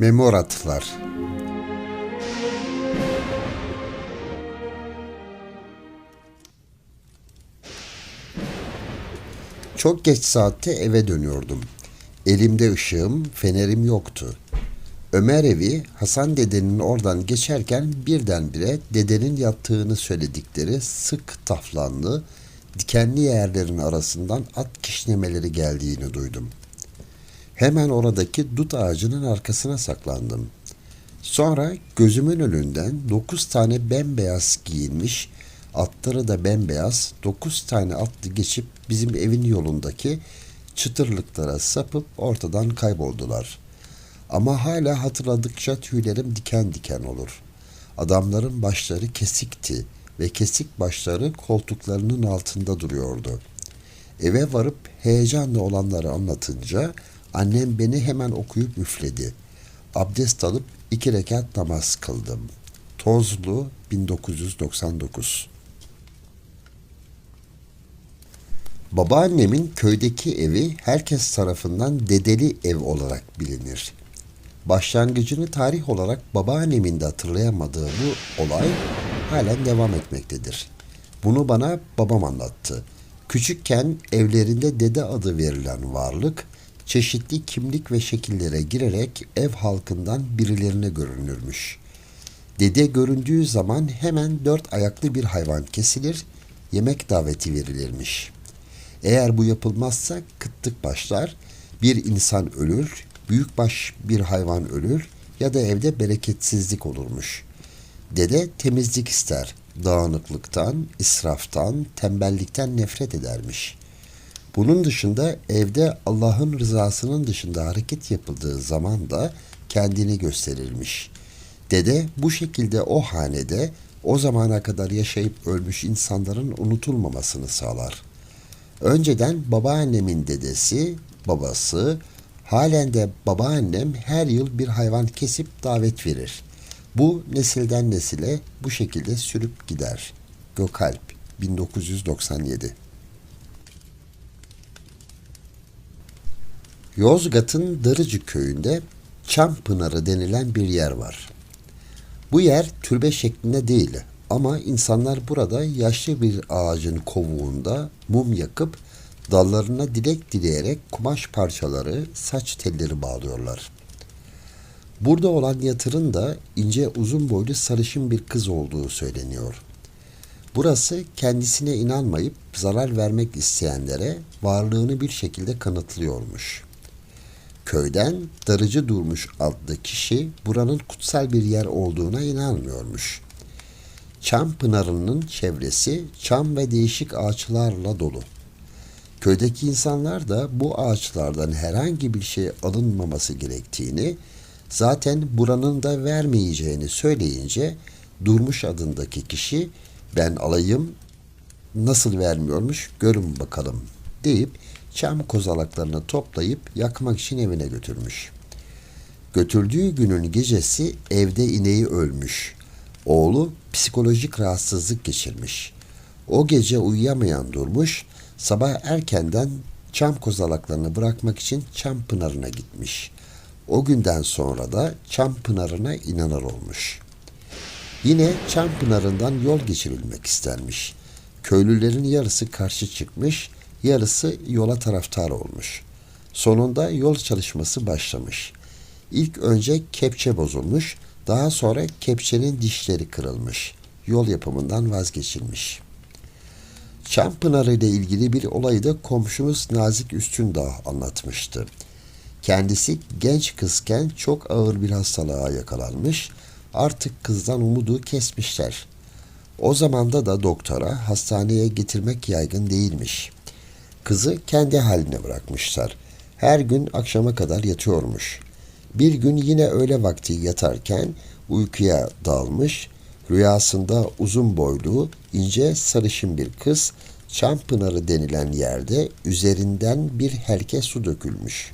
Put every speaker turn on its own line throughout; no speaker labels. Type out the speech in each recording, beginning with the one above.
Memoratlar Çok geç saatte eve dönüyordum. Elimde ışığım, fenerim yoktu. Ömer evi Hasan dedenin oradan geçerken birdenbire dedenin yattığını söyledikleri sık taflanlı, dikenli yerlerin arasından at kişnemeleri geldiğini duydum. Hemen oradaki dut ağacının arkasına saklandım. Sonra gözümün önünden dokuz tane bembeyaz giyinmiş, atları da bembeyaz, dokuz tane atlı geçip bizim evin yolundaki çıtırlıklara sapıp ortadan kayboldular. Ama hala hatırladıkça tüylerim diken diken olur. Adamların başları kesikti ve kesik başları koltuklarının altında duruyordu. Eve varıp heyecanla olanları anlatınca annem beni hemen okuyup üfledi. Abdest alıp iki rekat namaz kıldım. Tozlu 1999 Babaannemin köydeki evi herkes tarafından dedeli ev olarak bilinir. Başlangıcını tarih olarak babaannemin de hatırlayamadığı bu olay halen devam etmektedir. Bunu bana babam anlattı. Küçükken evlerinde dede adı verilen varlık çeşitli kimlik ve şekillere girerek ev halkından birilerine görünürmüş. Dede göründüğü zaman hemen dört ayaklı bir hayvan kesilir, yemek daveti verilirmiş. Eğer bu yapılmazsa kıtlık başlar, bir insan ölür, büyükbaş bir hayvan ölür ya da evde bereketsizlik olurmuş. Dede temizlik ister, dağınıklıktan, israftan, tembellikten nefret edermiş. Bunun dışında evde Allah'ın rızasının dışında hareket yapıldığı zaman da kendini gösterirmiş. Dede bu şekilde o hanede o zamana kadar yaşayıp ölmüş insanların unutulmamasını sağlar. Önceden babaannemin dedesi, babası, halen de babaannem her yıl bir hayvan kesip davet verir. Bu nesilden nesile bu şekilde sürüp gider. Gökalp 1997 Yozgat'ın Darıcı köyünde Çampınarı denilen bir yer var. Bu yer türbe şeklinde değil ama insanlar burada yaşlı bir ağacın kovuğunda mum yakıp dallarına dilek dileyerek kumaş parçaları, saç telleri bağlıyorlar. Burada olan yatırın da ince uzun boylu sarışın bir kız olduğu söyleniyor. Burası kendisine inanmayıp zarar vermek isteyenlere varlığını bir şekilde kanıtlıyormuş. Köyden Darıcı Durmuş adlı kişi buranın kutsal bir yer olduğuna inanmıyormuş. Çam pınarının çevresi çam ve değişik ağaçlarla dolu. Köydeki insanlar da bu ağaçlardan herhangi bir şey alınmaması gerektiğini, zaten buranın da vermeyeceğini söyleyince Durmuş adındaki kişi ben alayım nasıl vermiyormuş görün bakalım deyip çam kozalaklarını toplayıp yakmak için evine götürmüş. Götürdüğü günün gecesi evde ineği ölmüş. Oğlu psikolojik rahatsızlık geçirmiş. O gece uyuyamayan durmuş, sabah erkenden çam kozalaklarını bırakmak için çam pınarına gitmiş. O günden sonra da çam pınarına inanır olmuş. Yine çam pınarından yol geçirilmek istenmiş. Köylülerin yarısı karşı çıkmış, yarısı yola taraftar olmuş. Sonunda yol çalışması başlamış. İlk önce kepçe bozulmuş, daha sonra kepçenin dişleri kırılmış. Yol yapımından vazgeçilmiş. Çampınarı ile ilgili bir olayı da komşumuz Nazik Üstündağ anlatmıştı. Kendisi genç kızken çok ağır bir hastalığa yakalanmış, artık kızdan umudu kesmişler. O zamanda da doktora hastaneye getirmek yaygın değilmiş. Kızı kendi haline bırakmışlar. Her gün akşama kadar yatıyormuş. Bir gün yine öğle vakti yatarken uykuya dalmış, rüyasında uzun boylu, ince sarışın bir kız Çampınarı denilen yerde üzerinden bir herke su dökülmüş.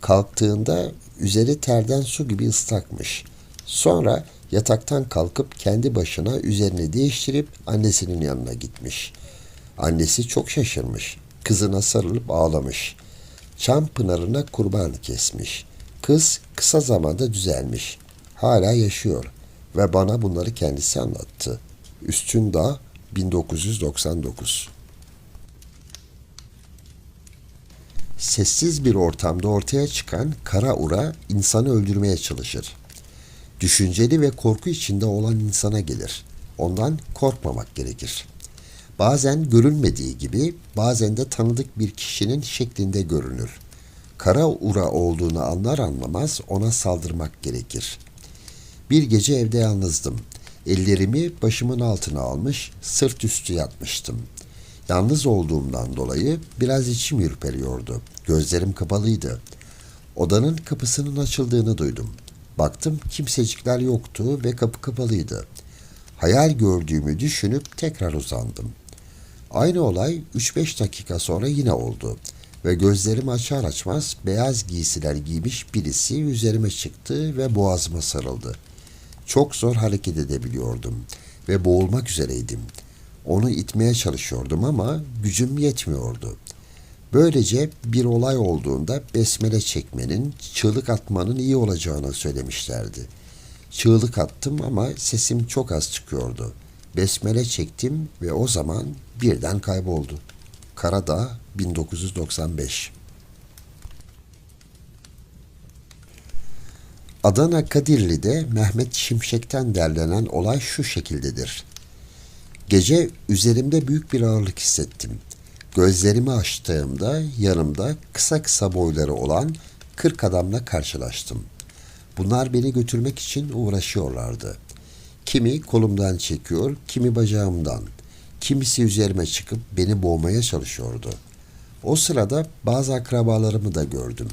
Kalktığında üzeri terden su gibi ıslakmış. Sonra yataktan kalkıp kendi başına üzerini değiştirip annesinin yanına gitmiş. Annesi çok şaşırmış. Kızına sarılıp ağlamış. Çam pınarına kurban kesmiş. Kız kısa zamanda düzelmiş. Hala yaşıyor ve bana bunları kendisi anlattı. Üstün Dağ 1999 Sessiz bir ortamda ortaya çıkan kara ura insanı öldürmeye çalışır. Düşünceli ve korku içinde olan insana gelir. Ondan korkmamak gerekir. Bazen görünmediği gibi bazen de tanıdık bir kişinin şeklinde görünür. Kara ura olduğunu anlar anlamaz ona saldırmak gerekir. Bir gece evde yalnızdım. Ellerimi başımın altına almış, sırt üstü yatmıştım. Yalnız olduğumdan dolayı biraz içim ürperiyordu. Gözlerim kapalıydı. Odanın kapısının açıldığını duydum. Baktım kimsecikler yoktu ve kapı kapalıydı. Hayal gördüğümü düşünüp tekrar uzandım. Aynı olay 3-5 dakika sonra yine oldu ve gözlerimi açar açmaz beyaz giysiler giymiş birisi üzerime çıktı ve boğazıma sarıldı. Çok zor hareket edebiliyordum ve boğulmak üzereydim. Onu itmeye çalışıyordum ama gücüm yetmiyordu. Böylece bir olay olduğunda besmele çekmenin, çığlık atmanın iyi olacağını söylemişlerdi. Çığlık attım ama sesim çok az çıkıyordu. Besmele çektim ve o zaman birden kayboldu. Karadağ 1995 Adana Kadirli'de Mehmet Şimşek'ten derlenen olay şu şekildedir. Gece üzerimde büyük bir ağırlık hissettim. Gözlerimi açtığımda yanımda kısa kısa boyları olan kırk adamla karşılaştım. Bunlar beni götürmek için uğraşıyorlardı. Kimi kolumdan çekiyor, kimi bacağımdan. Kimisi üzerime çıkıp beni boğmaya çalışıyordu. O sırada bazı akrabalarımı da gördüm.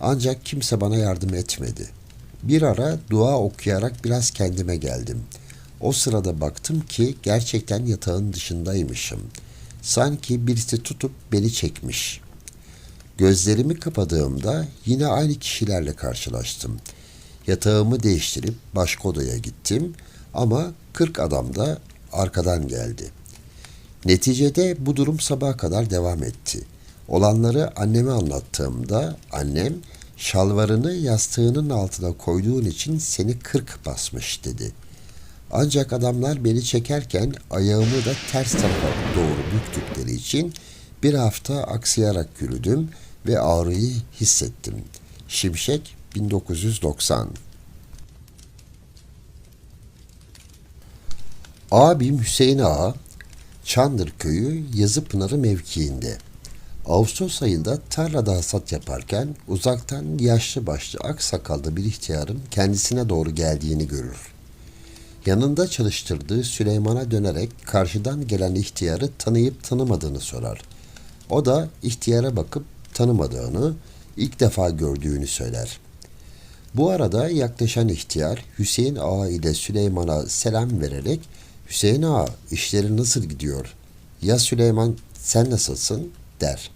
Ancak kimse bana yardım etmedi. Bir ara dua okuyarak biraz kendime geldim. O sırada baktım ki gerçekten yatağın dışındaymışım. Sanki birisi tutup beni çekmiş. Gözlerimi kapadığımda yine aynı kişilerle karşılaştım. Yatağımı değiştirip başka odaya gittim ama 40 adam da arkadan geldi. Neticede bu durum sabaha kadar devam etti. Olanları anneme anlattığımda annem şalvarını yastığının altına koyduğun için seni kırk basmış dedi. Ancak adamlar beni çekerken ayağımı da ters tarafa doğru büktükleri için bir hafta aksayarak yürüdüm ve ağrıyı hissettim. Şimşek 1990 Abim Hüseyin Ağa, Çandır Köyü Yazıpınarı mevkiinde. Ağustos ayında tarlada hasat yaparken uzaktan yaşlı başlı ak sakallı bir ihtiyarın kendisine doğru geldiğini görür. Yanında çalıştırdığı Süleyman'a dönerek karşıdan gelen ihtiyarı tanıyıp tanımadığını sorar. O da ihtiyara bakıp tanımadığını, ilk defa gördüğünü söyler. Bu arada yaklaşan ihtiyar Hüseyin Ağa ile Süleyman'a selam vererek Hüseyin Ağa işleri nasıl gidiyor? Ya Süleyman sen nasılsın? der.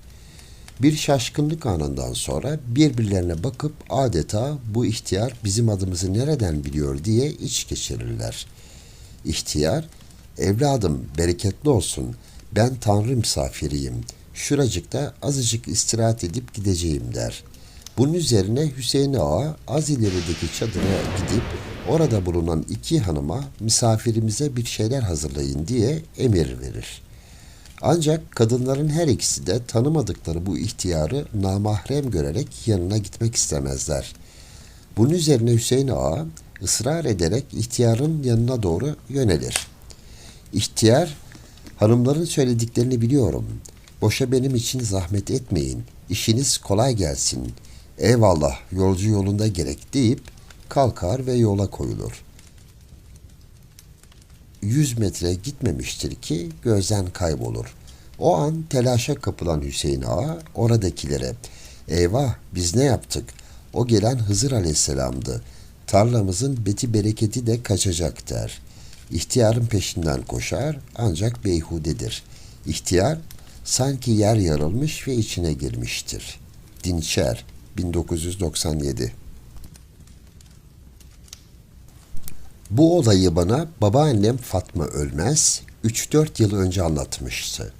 Bir şaşkınlık anından sonra birbirlerine bakıp adeta bu ihtiyar bizim adımızı nereden biliyor diye iç geçirirler. İhtiyar, evladım bereketli olsun, ben tanrı misafiriyim, şuracıkta azıcık istirahat edip gideceğim der. Bunun üzerine Hüseyin Ağa az ilerideki çadıra gidip orada bulunan iki hanıma misafirimize bir şeyler hazırlayın diye emir verir.'' Ancak kadınların her ikisi de tanımadıkları bu ihtiyarı namahrem görerek yanına gitmek istemezler. Bunun üzerine Hüseyin Ağa ısrar ederek ihtiyarın yanına doğru yönelir. İhtiyar, hanımların söylediklerini biliyorum. Boşa benim için zahmet etmeyin. İşiniz kolay gelsin. Eyvallah yolcu yolunda gerek deyip kalkar ve yola koyulur.'' 100 metre gitmemiştir ki gözden kaybolur. O an telaşa kapılan Hüseyin Ağa oradakilere eyvah biz ne yaptık? O gelen Hızır Aleyhisselam'dı. Tarlamızın beti bereketi de kaçacak der. İhtiyarın peşinden koşar ancak beyhudedir. İhtiyar sanki yer yarılmış ve içine girmiştir. Dinçer 1997 Bu olayı bana babaannem Fatma Ölmez 3-4 yıl önce anlatmıştı.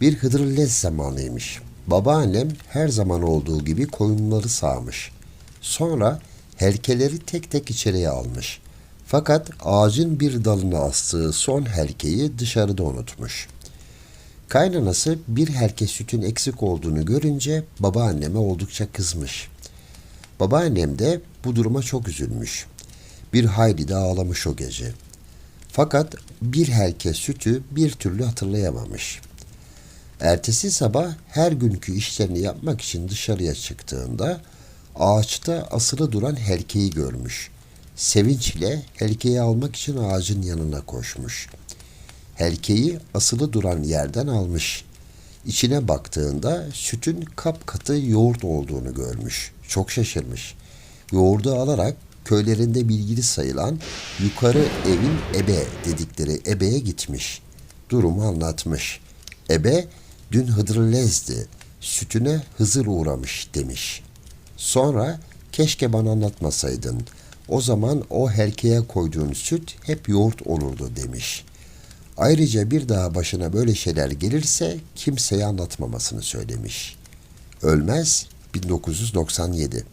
Bir Hıdrellez zamanıymış. Babaannem her zaman olduğu gibi koyunları sağmış. Sonra helkeleri tek tek içeriye almış. Fakat ağacın bir dalına astığı son helkeyi dışarıda unutmuş. Kaynanası bir helke sütün eksik olduğunu görünce babaanneme oldukça kızmış. Babaannem de bu duruma çok üzülmüş. Bir hayli de ağlamış o gece. Fakat bir helke sütü bir türlü hatırlayamamış. Ertesi sabah her günkü işlerini yapmak için dışarıya çıktığında ağaçta asılı duran helkeyi görmüş. Sevinçle helkeyi almak için ağacın yanına koşmuş. Helkeyi asılı duran yerden almış. İçine baktığında sütün kapkatı yoğurt olduğunu görmüş. Çok şaşırmış. Yoğurdu alarak köylerinde bilgili sayılan yukarı evin ebe dedikleri ebeye gitmiş. Durumu anlatmış. Ebe dün Hıdrellez'di. Sütüne Hızır uğramış demiş. Sonra keşke bana anlatmasaydın. O zaman o helkeye koyduğun süt hep yoğurt olurdu demiş. Ayrıca bir daha başına böyle şeyler gelirse kimseye anlatmamasını söylemiş. Ölmez 1997